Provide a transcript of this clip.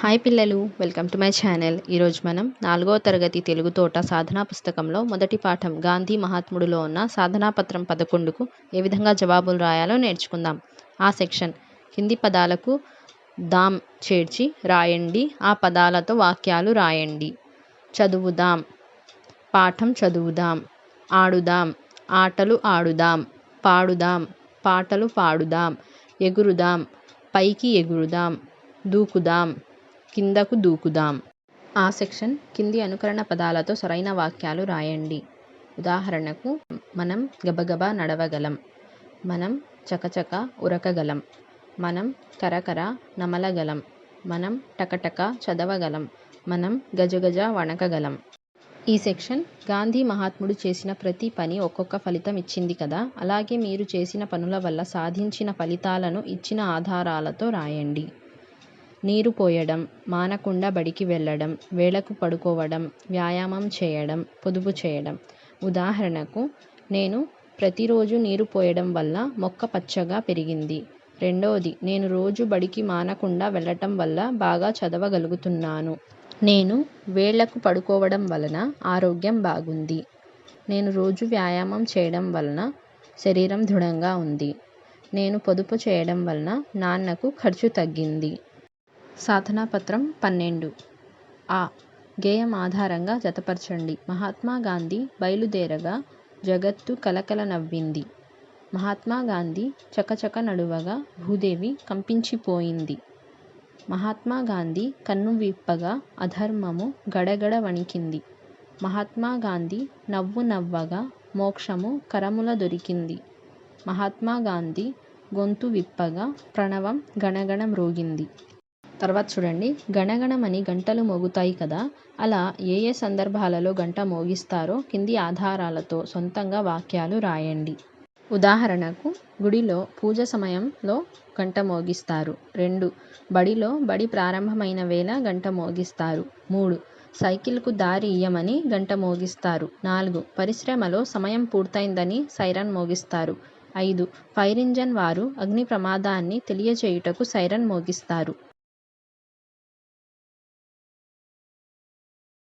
Hi పిల్లలు welcome to my channel. ఈరోజు మనం నాలుగవ తరగతి తెలుగు తోట సాధనా పుస్తకంలో మొదటి పాఠం గాంధీ మహాత్ముడులో ఉన్న సాధనా పత్రం పదకొండుకు ఏ విధంగా జవాబులు రాయాలో నేర్చుకుందాం. ఆ సెక్షన్ కింది పదాలకు దాం చేర్చి రాయండి ఆ పదాలతో వాక్యాలు రాయండి. చదువుదాం. పాఠం చదువుదాం. ఆడుదాం. ఆటలు ఆడుదాం. పాడుదాం. పాటలు పాడుదాం. ఎగురుదాం. పైకి ఎగురుదాం. దూకుదాం. కిందకు దూకుదాం. ఆ సెక్షన్ కింది అనుకరణ పదాలతో సరైన వాక్యాలు రాయండి. ఉదాహరణకు మనం గబగబా నడవగలం. మనం చకచక ఉరకగలం. మనం కరకర నమలగలం. మనం టకటక చదవగలం. మనం గజగజ వణకగలం. ఈ సెక్షన్ గాంధీ మహాత్ముడు చేసిన ప్రతి పని ఒక్కొక్క ఫలితం ఇచ్చింది కదా? అలాగే మీరు చేసిన పనుల వల్ల సాధించిన ఫలితాలను ఇచ్చిన ఆధారాలతో రాయండి. నీరు పోయడం మానకుండా బడికి వెళ్ళడం వేళకు పడుకోవడం వ్యాయామం చేయడం పొదుపు చేయడం. ఉదాహరణకు నేను ప్రతిరోజు నీరు పోయడం వల్ల మొక్క పచ్చగా పెరిగింది. రెండవది నేను రోజు బడికి మానకుండా వెళ్ళటం వల్ల బాగా చదవగలుగుతున్నాను. నేను వేళ్ళకు పడుకోవడం వలన ఆరోగ్యం బాగుంది. నేను రోజు వ్యాయామం చేయడం వలన శరీరం దృఢంగా ఉంది. నేను పొదుపు చేయడం వలన నాన్నకు ఖర్చు తగ్గింది. సాధనా పత్రం పన్నెండు. ఆ గేయం ఆధారంగా జతపరచండి. మహాత్మా గాంధీ బయలుదేరగా జగత్తు కలకల నవ్వింది. మహాత్మా గాంధీ చకచక నడువగా భూదేవి కంపించిపోయింది. మహాత్మా గాంధీ కన్ను విప్పగా అధర్మము గడగడ వణికింది. మహాత్మా గాంధీ నవ్వు నవ్వగా మోక్షము కరముల దొరికింది. మహాత్మా గాంధీ గొంతు విప్పగా ప్రణవం గణగణ మ్రోగింది. తర్వాత చూడండి. గణగణమని గంటలు మోగుతాయి కదా. అలా ఏ ఏ సందర్భాలలో గంట మోగిస్తారో కింది ఆధారాలతో సొంతంగా వాక్యాలు రాయండి. ఉదాహరణకు గుడిలో పూజ సమయంలో గంట మోగిస్తారు. రెండు బడిలో బడి ప్రారంభమైన వేళ గంట మోగిస్తారు. మూడు సైకిల్కు దారి ఇయ్యమని గంట మోగిస్తారు. నాలుగు పరిశ్రమలో సమయం పూర్తయిందని సైరన్ మోగిస్తారు. ఐదు ఫైర్ ఇంజన్ వారు అగ్ని ప్రమాదాన్ని తెలియచేయుటకు సైరన్ మోగిస్తారు.